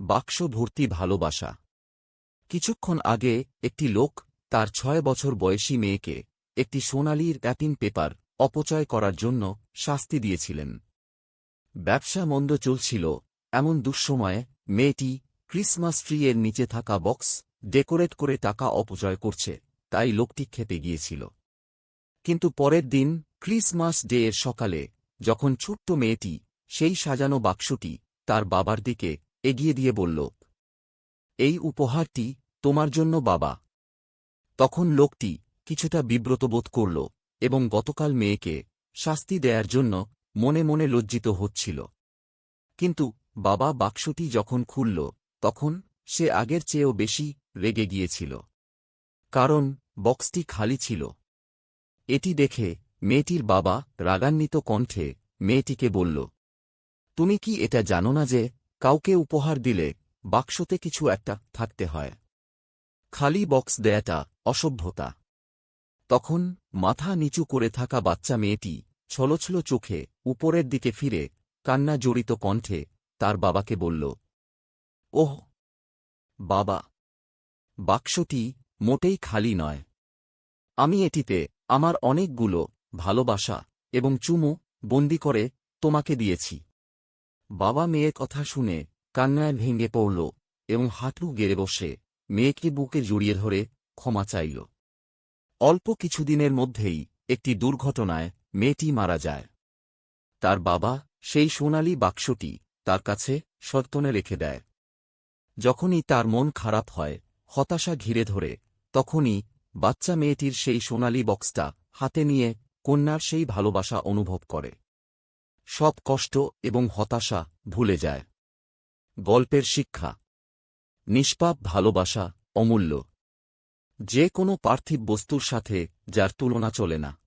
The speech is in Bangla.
বাক্স ভর্তি ভালোবাসা। কিছুক্ষণ আগে একটি লোক, তার ছয় বছর বয়সী মেয়েকে একটি সোনালি র্যাপিং পেপার অপচয় করার জন্য শাস্তি দিয়েছিলেন। ব্যবসা মন্দ চলছিল, এমন দুঃসময়ে মেয়েটি ক্রিসমাস ট্রি এর নিচে থাকা বক্স ডেকোরেট করে টাকা অপচয় করছে, তাই লোকটি খেপে গিয়েছিল। কিন্তু পরের দিন, ক্রিসমাস ডে এর সকালে, যখন ছোট্ট মেয়েটি সেই সাজানো বাক্সটি তার বাবার দিকে এগিয়ে দিয়ে বলল, এই উপহারটি তোমার জন্য, বাবা। তখন লোকটি কিছুটা বিব্রত বোধ করল এবং গতকাল মেয়েকে শাস্তি দেয়ার জন্য মনে মনে লজ্জিত হচ্ছিল। কিন্তু বাবা বাক্সটি যখন খুলল, তখন সে আগের চেয়েও বেশি রেগে গিয়েছিল। কারণ বক্সটি খালি ছিল। এটি দেখে মেয়েটির বাবা রাগান্বিত কণ্ঠে মেয়েটিকে বলল, তুমি কি এটা জানো না যে কাউকে উপহার দিলে বাক্সতে কিছু একটা থাকতে হয়। খালি বক্স দেয়াটা অসভ্যতা। তখন মাথা নিচু করে থাকা বাচ্চা মেয়েটি ছলছল চোখে উপরের দিকে ফিরে কান্না জড়িত কণ্ঠে তার বাবাকে বলল, ওহ, বাবা, বাক্সটি মোটেই খালি নয়। আমি এটিতে আমার অনেকগুলো ভালোবাসা এবং চুমু বন্দি করে তোমাকে দিয়েছি। বাবা মেয়ের কথা শুনে কান্নায় ভেঙে পড়ল এবং হাঁটু গেড়ে বসে মেয়েকে বুকে জড়িয়ে ধরে ক্ষমা চাইল। অল্প কিছুদিনের মধ্যেই একটি দুর্ঘটনায় মেয়েটি মারা যায়। তার বাবা সেই সোনালি বাক্সটি তার কাছে সর্তনে রেখে দেয়। যখনই তার মন খারাপ হয়, হতাশা ঘিরে ধরে, তখনই বাচ্চা মেয়েটির সেই সোনালি বক্সটা হাতে নিয়ে কন্যার সেই ভালোবাসা অনুভব করে। সব কষ্ট এবং হতাশা ভুলে যায়। গল্পের শিক্ষা। নিষ্পাপ ভালোবাসা অমূল্য। যে কোনো পার্থিব বস্তুর সাথে যার তুলনা চলে না।